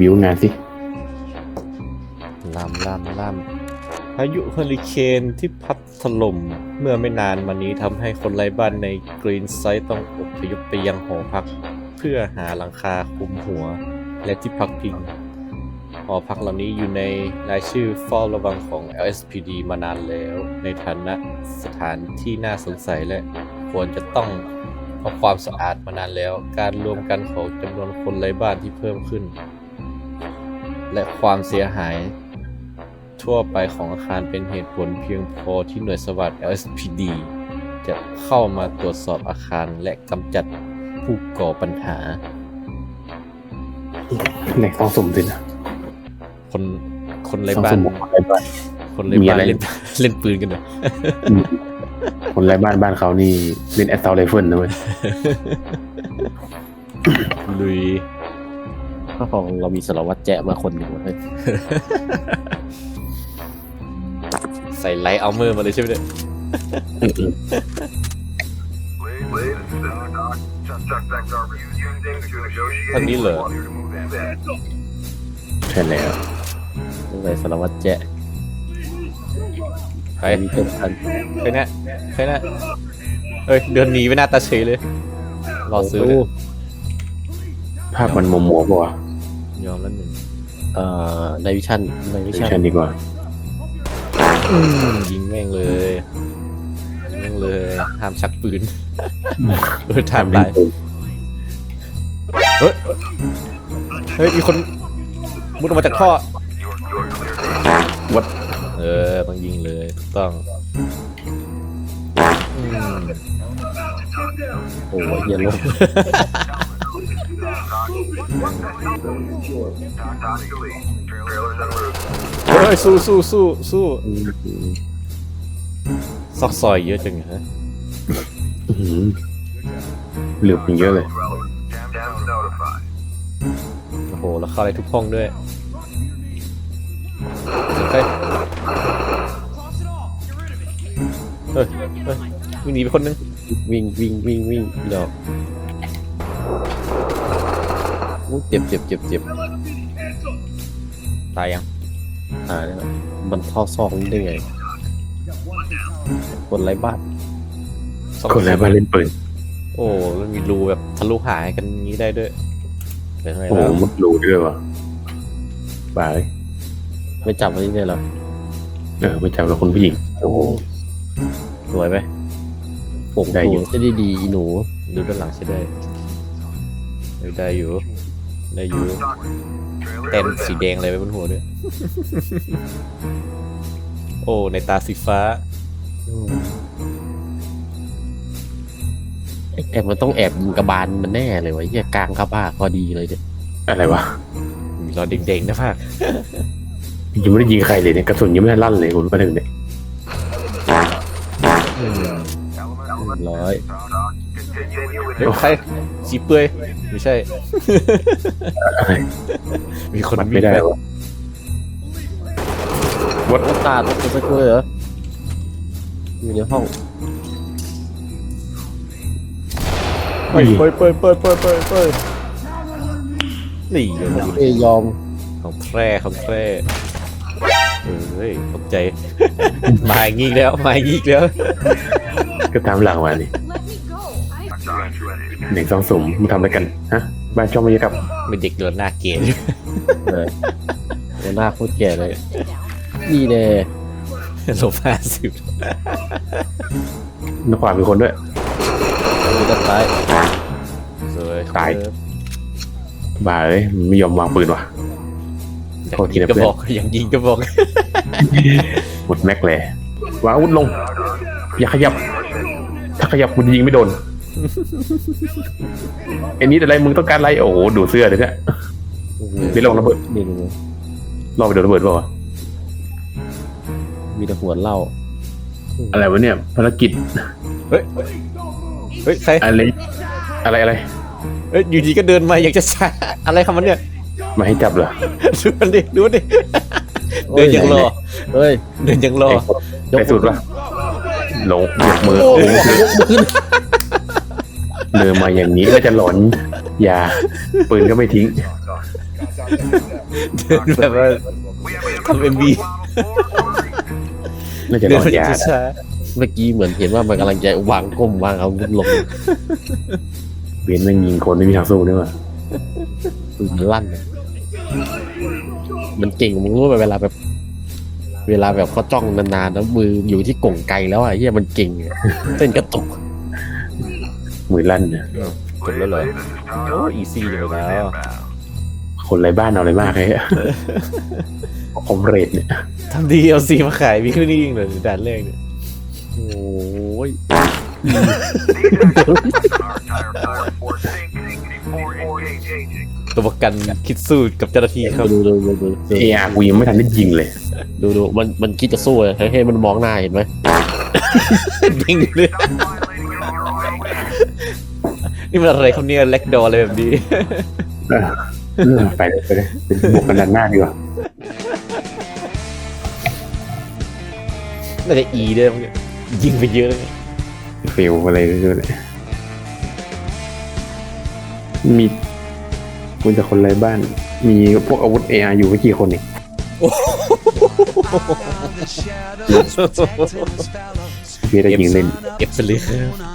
วิวงานสิลำลำลำพายุเฮอริเคนที่พัดถล่มเมื่อไม่นานมานี้ทำให้คนไร้บ้านในกรีนไซต์ต้องอพยพไปยังหอพัก เพื่อหาหลังคาคลุมหัวและที่พักพิงหอพักเหล่านี้อยู่ในรายชื่อเฝ้าระวังของ LSPD มานานแล้ว ในฐานะสถานที่น่าสงสัยและควรจะต้องเอาความสะอาดมานานแล้ว การรวมกันของจำนวนคนไร้บ้านที่เพิ่มขึ้น และความเสียหาย ทั่วไปของอาคารเป็นเหตุผลเพียงพอที่หน่วยสวัสดิ์ LSPD จะเข้ามาตรวจสอบอาคารและกำจัดผู้ก่อปัญหา ไหนต้องสุ่มสินะคนคนไร้ต้องบ้านสุ่มของอะไรบ้าน คนไร้มีบ้าอะนไร เล่นเล่นปืนกันเหรออืมคนไร้บ้านบ้านเขานี่เล่นแอสซอลไรเฟิลนะเว้ยลุย ถ้าของเรามีสารวัตรแจะมาคนหนึ่งเฮ้ยใส่ไลท์เอาเมอร์มาเลยใช่ไหมเนี่ยอืม Lead, this is Doc. Suspect vector using to negotiate. ท่านนี้เหรอ Clear to move in. ใช่แล้วต้องใส่สารวัตรแจะใครมีเพิ่มกันใครเนี่ยใครเนี่ยเอ้ยเดินหนีไปหน้าตาเฉยเลย รอซื้อเลย ภาพมันมัวมัวๆปะวะ ยอมแล้วหนึ่งเอ่อในวิชั่นในวิไม่ชั่นใช่ดีกว่า ยิงแม่งเลยยิงแม่งเลยห้ามชักปืนเออทำเล่ได้นปืนเฮ้ยเฮ้ย มีคนมุดออกมาจากท่อวัดเออต้องยิงเลยถูกต้องอืมโอ้ยเหี้ยลง เฮ้ยสู้สู้สู้สู้อืมอืมซอกซอยเยอะจังฮะอื้อหือเหลือบมันเยอะเลย Relevant. Cam Cam's notified. โอ้โหแล้วเข้าอะไรทุกห้องด้วยเฮ้ยเฮ้ยเฮ้ยวิ่งหนีไปคนนึง วิ่งวิ่งวิ่งวิ่งเดี๋ยว อู้เจ็บเจ็บเจ็บเจ็บตายยังอ่าเนี่ยมันเข้าซองนี้ได้ไงคนไร้บ้านสองคนไร้บ้านเล่นปืนโอ้มันมีรูแบบทะลุหายกันอย่างนี้ได้ด้วยเป็นไงโอ้โหแล้วมุดรูด้วยวะบ้าเลยไม่จับไว้เนี่ยเหรอเออไม่จำเราคนผู้หญิงโอ้โหสวยไหมโป่งได้อยู่จะได้ดีอีหนูดูด้านหลังใช่ได้เออได้อยู่ ได้อยู่ Doc, เต้น trailers สี in. แดงอะไรไว้บนหัวด้วย โอ้ ในตาสีฟ้าแอบมันต้องแอบยิงกระบาลมันแน่เลยวะเหี้ยกลางกระบ้าพอดีเลยเนี่ยอะไรวะมีรอยเด้งๆนะภาคยังไม่ได้ยิงใครเลยเนี่ยกระสุนยังไม่ได้ลั่นเลยคุณมาถึงเนี่ย Element ร้อย Doc, continue with เฮ้ยใครสีเปื่อยไม่ใช่อะไรมีคนมันวิ่ไม่งได้ไปวะวัดโอกาสตัวสักเลยเหรออยู่ในห้องเฮ้ยเปิดเปิดเปิดเปิดเปิดเปิดนี่เลยเอ้ยยอมของแพร่ของแพร่ เฮ้ยตกใจ มาอย่างงี้อีกแล้วมาอย่างงี้อีกแล้ว ก็ตามหลังมานี่ Let me go. I Doc, ready. หนึ่งสองสุ่มมึงทำอะไรกัน ฮะ บ้านช่องบรรยากาศเป็นเด็กเดินหน้าเกลียดเลยหัวหน้าโคตรแก่เลย stay down. นี่แน่ลบห้าสิบนขวามีคนด้วยมีด้านซ้ายสวยตาย บ้าเลยมันไม่ยอมวางปืนว่ะอยาก โทษทียิงนะก็เพื่อนบอกอยากยิงก็บอกหมดแม็กเลยวางอาวุธลง อย่าขยับ ถ้าขยับคุณยิงไม่โดนไอ้นี้อะไรมึงต้องการอะไร โอ้โหดูเสื้อเลยเนี่ยไม่ลงระเบิด นี่ดูรอไปโดนระเบิดเปล่าวะมีแต่หัวเหล้าอะไรวะเนี่ยภารกิจเฮ้ยเฮ้ยใครอะไรอะไรอะไรเฮ้ยอยู่ดีก็เดินมาอยากจะช้าอะไรคำมันเนี่ย มาให้จับเหรอ ดูมันดิดูมันดิเดินยังรอเฮ้ยเดินยังรอไอ้ใส่สูตรปะหลงยกมือโอ้โหเดินมาอย่างนี้ก็จะหลอนอย่าปืนก็ไม่ทิ้งเดินแบบว่าทำเอ็มบีน่าจะเดิรนอไปดยาช้าเมื่อกี้เหมือนเห็นว่ามันกำลังจะวางก้มวางอาวุธลงเวียนแม่งยิงคนไม่มีทางสู้ด้วยว่ะ ปืนมันลั่นอะมันเก่งมึงรู้ไหมเวลาแบบ เวลาแบบเขาจ้องนานๆแล้วมืออยู่ที่กล่งไกลแล้วอะเฮียมันเก่งอะเส้นกระตุกมือลั่นเนี่ยๆจบแล้วเหรอโอ้อีซี่เลยแล้วคนไร้บ้านเอาอะไรมากเลยคอมเรดเนี่ยทำดีเอาซีมาขายมีแค่นี้เองเหรอด่านแรกเนี่ยโอ้ย ตัวประกันคิดสู้กับเจ้าหน้าที่ครับดูดูดูดูดูเออาร์กูยังไม่ทันได้ยิงเลยดูดูมันมันคิดจะสู้เลยให้มันมองหน้าเห็นไหมยิงเลยนี่มันอะไรครับเนี่ยเล็กดออะไรแบบนี้เออเออไปเลยไปเลยเป็นบวกกันดันหน้าดีกว่าน่าจะอีด้วยมั้งเนี่ยยิงไปเยอะเลยเฟลอะไรเรื่อยๆเลยมี คุณจะคนไร้บ้าน มีพวกอาวุธเออาร์อยู่ไม่กี่คนเองเพียได้ยิงเล่น เก็บไปเลยครับ